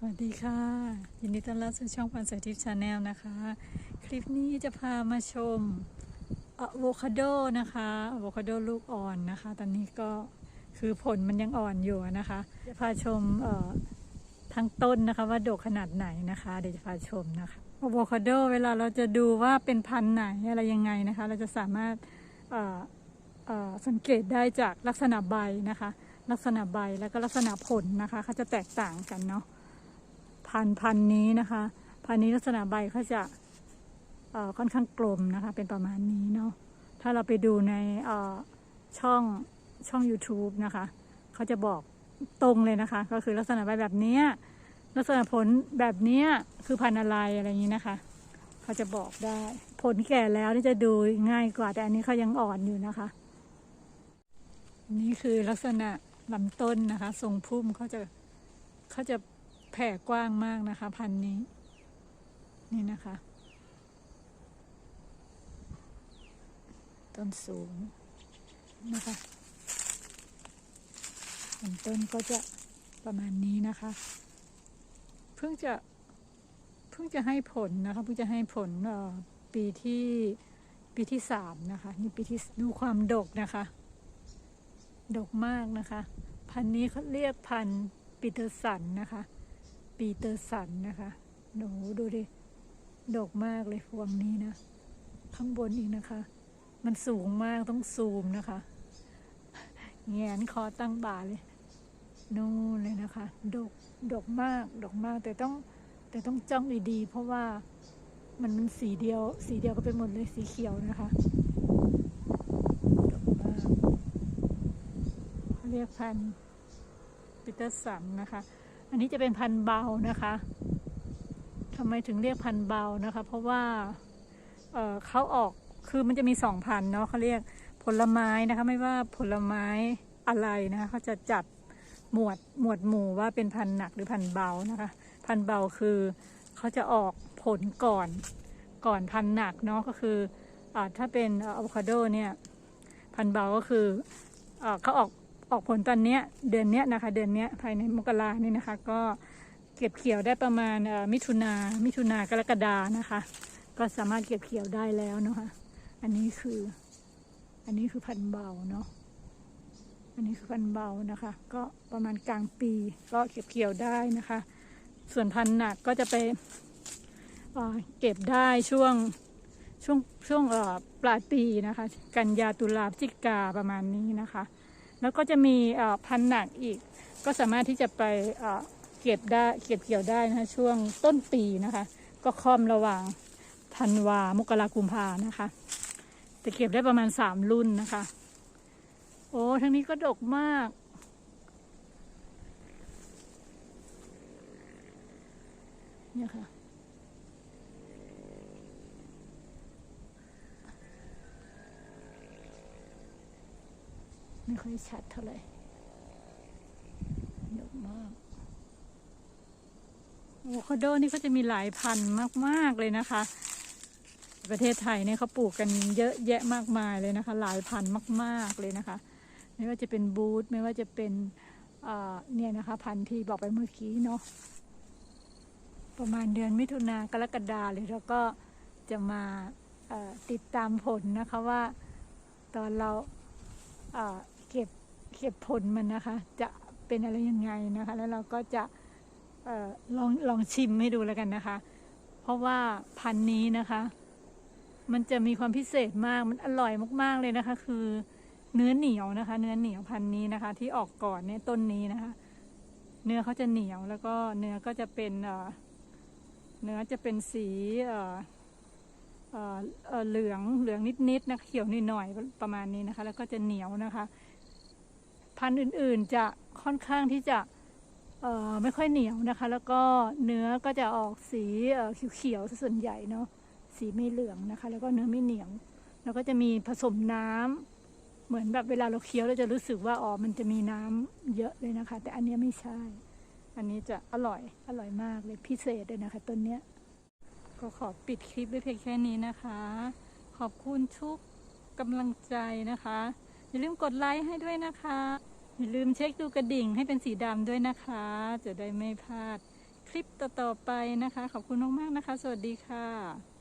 สวัสดีค่ะ ยินดีต้อนรับสู่ช่องพันสายทิพย์ชาแนลนะคะ คลิปนี้จะพามาชมอะโวคาโดนะคะอะโวคาโดลูกอ่อนนะคะ ตอนนี้ก็คือผลมันยังอ่อนอยู่นะคะ จะพาชมเอ่อทั้งต้นนะคะว่าดกขนาดไหนนะคะ เดี๋ยวจะพาชมนะคะอะโวคาโดเวลาเราจะดูว่าเป็นพันธุ์ไหนอะไรยังไงนะคะ เราจะสามารถเอ่อเอ่อสังเกตได้จากลักษณะใบนะคะ ลักษณะใบแล้วก็ลักษณะผลนะคะเขาจะแตกต่างกันเนาะ พันธุ์พันนี้นะคะ พันธุ์นี้ลักษณะใบเขาจะค่อนข้างกลมนะคะ เป็นประมาณนี้เนาะถ้าเราไปดูในช่องช่อง YouTube นะคะเขาจะบอกตรงเลยนะคะ ก็คือลักษณะใบแบบนี้ลักษณะผลแบบนี้คือพันธุ์อะไรอะไรอย่างนี้นะคะเขาจะบอกได้ ผลแก่แล้วนี่จะดูง่ายกว่า แต่อันนี้เขายังอ่อนอยู่นะคะ นี่คือลักษณะลำต้นนะคะ ทรงพุ่มเขาจะเขาจะ แผ่กว้างมากนะคะ พันนี้ นี่นะคะ ต้นสูงนะคะลำต้นก็จะประมาณนี้นะคะ เพิ่งจะเพิ่งจะให้ผลนะคะเพิ่งจะให้ผลปีที่ปีที่สามนะคะ นี่ปีที่ดูความดกนะคะ ดกมากนะคะ พันนี้เขาเรียกพันปีเตอร์สันนะคะ ปีเตอร์สันนะคะโหนูดูดิ ดกมากเลยพวงนี้นะ ข้างบนอีกนะคะ มันสูงมากต้องซูมนะคะ แงนคอตั้งบ่าเลย นู่นเลยนะคะ ดก ดกมาก ดกมาก แต่ต้อง แต่ต้องจ้องดีๆ เพราะว่ามันมันสีเดียว สีเดียวก็เป็นหมดเลย สีเขียวนะคะดกมากเรียกพันปีเตอร์สันนะคะ อันนี้จะเป็นพันเบานะคะทำไมถึงเรียกพันเบานะคะ เพราะว่าเเขาออกคือมันจะมีสองพันเนาะเขาเรียกผลไม้นะคะ ไม่ว่าผลไม้อะไรนะคะเขาจะจัดหมวดหมวดหมู่ว่าเป็นพันหนักหรือพันเบานะคะ พันเบาคือเขาจะออกผลก่อนก่อนพันหนักเนาะก็คืออถ้าเป็นอะโวคาโดเนี่ยพันเบาก็คืออเขาออก ออกผลตอนเนี้ยเดือนเนี้ยนะคะ เดือนเนี้ยภายในมกรานี่นะคะ ก็เก็บเกี่ยวได้ประมาณมิถุนา มิถุนากรกฎานะคะ ก็สามารถเก็บเกี่ยวได้แล้วเนาะคะ อันนี้คือ อันนี้คือพันธุ์เบาเนาะ อันนี้คือพันธุ์เบานะคะ ก็ประมาณกลางปีก็เก็บเกี่ยวได้นะคะ ส่วนพันธุ์หนักก็จะไปเเก็บได้ช่วงช่วงช่วงปลายปีนะคะ กันยาตุลาพฤศจิกาประมาณนี้นะคะ แล้วก็จะมีพันธุ์หนักอีก ก็สามารถที่จะไปเก็บได้เก็บเกี่ยวได้นะคะช่วงต้นปีนะคะ ก็ค่อมระหว่างธันวามกรากุมภานะคะจะเก็บได้ประมาณสามรุ่นนะคะ โอ้ทั้งนี้ก็ดกมากเนี่ยค่ะ ไม่ค่อยชัดเท่าไหร่ดกมากอะโวคาโดนี่ก็จะมีหลายพันธุ์มาก ๆ เลยนะคะ ประเทศไทยเนี่ยเขาปลูกกันเยอะแยะมากมายเลยนะคะ หลายพันธุ์มาก ๆ เลยนะคะ ไม่ว่าจะเป็นบูธไม่ว่าจะเป็นเนี่ยนะคะ พันธุ์ที่บอกไปเมื่อกี้เนาะประมาณเดือนมิถุนากรกฎาเลยแล้วก็จะมาติดตามผลนะคะว่าตอนเรา เก็บเก็บผลมันนะคะ จะเป็นอะไรยังไงนะคะ แล้วเราก็จะออลองลองชิมให้ดูแล้วกันนะคะ เพราะว่าพันธุ์นี้นะคะ มันจะมีความพิเศษมากมันอร่อยมากๆเลยนะคะ คือเนื้อเหนียวนะคะ เนื้อเหนียวพันธุ์นี้นะคะ ที่ออกก่อนเนี่ยต้นนี้นะคะ เนื้อเขาจะเหนียวแล้วก็เนื้อก็จะเป็นเนื้อจะเป็นสีเเหลืองเหลืองนิดๆนะเขียวนิดหน่อยๆประมาณนี้นะคะ แล้วก็จะเหนียวนะคะ พันธุ์อื่นๆจะค่อนข้างที่จะไม่ค่อยเหนียวนะคะ แล้วก็เนื้อก็จะออกสีเขียวๆส่วนใหญ่เนาะสีไม่เหลืองนะคะ แล้วก็เนื้อไม่เหนียว แล้วก็จะมีผสมน้ำเหมือนแบบเวลาเราเคี้ยวเราจะรู้สึกว่าอ๋อมันจะมีน้ำเยอะเลยนะคะ แต่อันนี้ไม่ใช่ อันนี้จะอร่อยอร่อยมากเลยพิเศษเลยนะคะต้นเนี้ยก็ขอปิดคลิปไว้เพียงแค่นี้นะคะ ขอบคุณทุกกำลังใจนะคะ อย่าลืมกดไลค์ให้ด้วยนะคะ อย่าลืมเช็คดูกระดิ่งให้เป็นสีดำด้วยนะคะ จะได้ไม่พลาดคลิปต่อๆไปนะคะ ขอบคุณมากๆนะคะ สวัสดีค่ะ